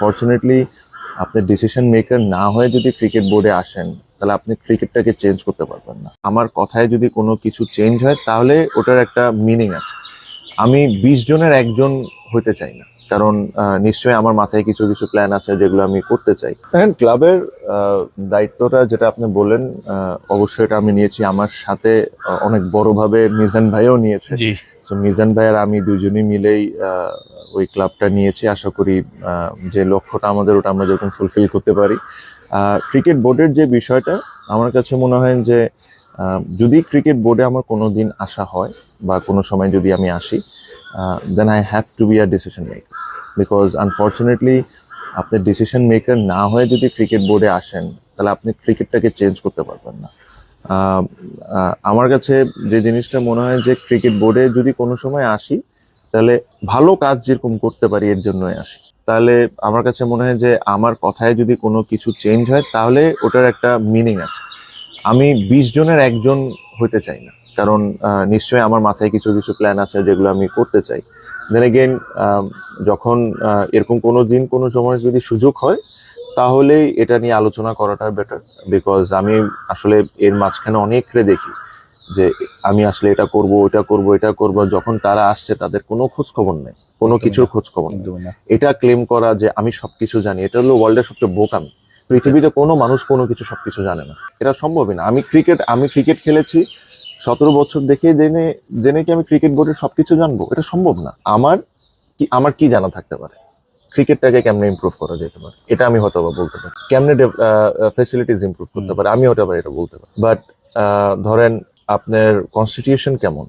Fortunately আপনি decision maker না হয়ে যদি ক্রিকেট বোর্ডে আসেন তাহলে আপনি ক্রিকেটটাকে চেঞ্জ করতে পারবেন না। আমার কথায় যদি কোনো কিছু চেঞ্জ হয় তাহলে ওটার একটা মিনিং আছে। আমি বিশ জনের একজন হতে চাই না। কারণ নিশ্চয়ই আমার মাথায় কিছু কিছু প্ল্যান আছে যেগুলো আমি করতে চাই। দেখেন ক্লাবের দায়িত্বটা যেটা আপনি বললেন অবশ্যই এটা আমি নিয়েছি। আমার সাথে অনেক বড়ভাবে মিজান ভাইও নিয়েছে। মিজান ভাই আর আমি দুজনেই মিলেই আহ, ওই ক্লাবটা নিয়েছি। আশা করি যে লক্ষ্যটা আমাদের, ওটা আমরা যখন ফুলফিল করতে পারি। ক্রিকেট বোর্ডের যে বিষয়টা, আমার কাছে মনে হয় যে যদি ক্রিকেট বোর্ডে আমার কোনো দিন আসা হয় বা কোনো সময় যদি আমি আসি then I have to be a decision maker because unfortunately আপনি ডিসিশন মেকার না হয়ে যদি ক্রিকেট বোর্ডে আসেন, তাহলে আপনি ক্রিকেটটাকে চেঞ্জ করতে পারবেন না। আমার কাছে যে জিনিসটা মনে হয় যে ক্রিকেট বোর্ডে যদি কোনো সময় আসি তাহলে ভালো কাজ যেরকম করতে পারি এর জন্যই আসি। তাহলে আমার কাছে মনে হয় যে আমার কথায় যদি কোনো কিছু চেঞ্জ হয়, তাহলে ওটার একটা মিনিং আছে। আমি বিশ জনের একজন হতে চাই না। কারণ নিশ্চয়ই আমার মাথায় কিছু কিছু প্ল্যান আছে যেগুলো আমি করতে চাই। দেন এগেন যখন এরকম কোনো দিন, কোনো সময় যদি সুযোগ হয়, তাহলেই এটা নিয়ে আলোচনা করাটা বেটার বিকজ আমি আসলে এর মাঝখানে অনেকরে দেখি। যে আমি আসলে এটা করব ওটা করব এটা করব যখন তারা আসছে তাদের কোনো খোঁজ খবর নেই কোনো কিছুর খোঁজ খবর এটা ক্লেম করা যে আমি সবকিছু জানি এটা হলো ওয়ার্ল্ডের সবচেয়ে বোকামি। পৃথিবীতে কোনো মানুষ কোনো কিছু সবকিছু জানে না। এটা সম্ভবই না। আমি ক্রিকেট আমি ক্রিকেট খেলেছি সতেরো বছর দেখে জেনে জেনে কি আমি ক্রিকেট বোর্ডের সবকিছু জানব? এটা সম্ভব না। আমার কি আমার কি জানা থাকতে পারে? ক্রিকেটটাকে কেমনে ইম্প্রুভ করা যেতে পারে? এটা আমি হয়তো বা বলতে পারি। কেমনে ফেসিলিটিস ইমপ্রুভ করতে পারে? আমি হয়তো বা এটা বলতে পারি। বাট ধরেন আপনার কনস্টিটিউশন কেমন?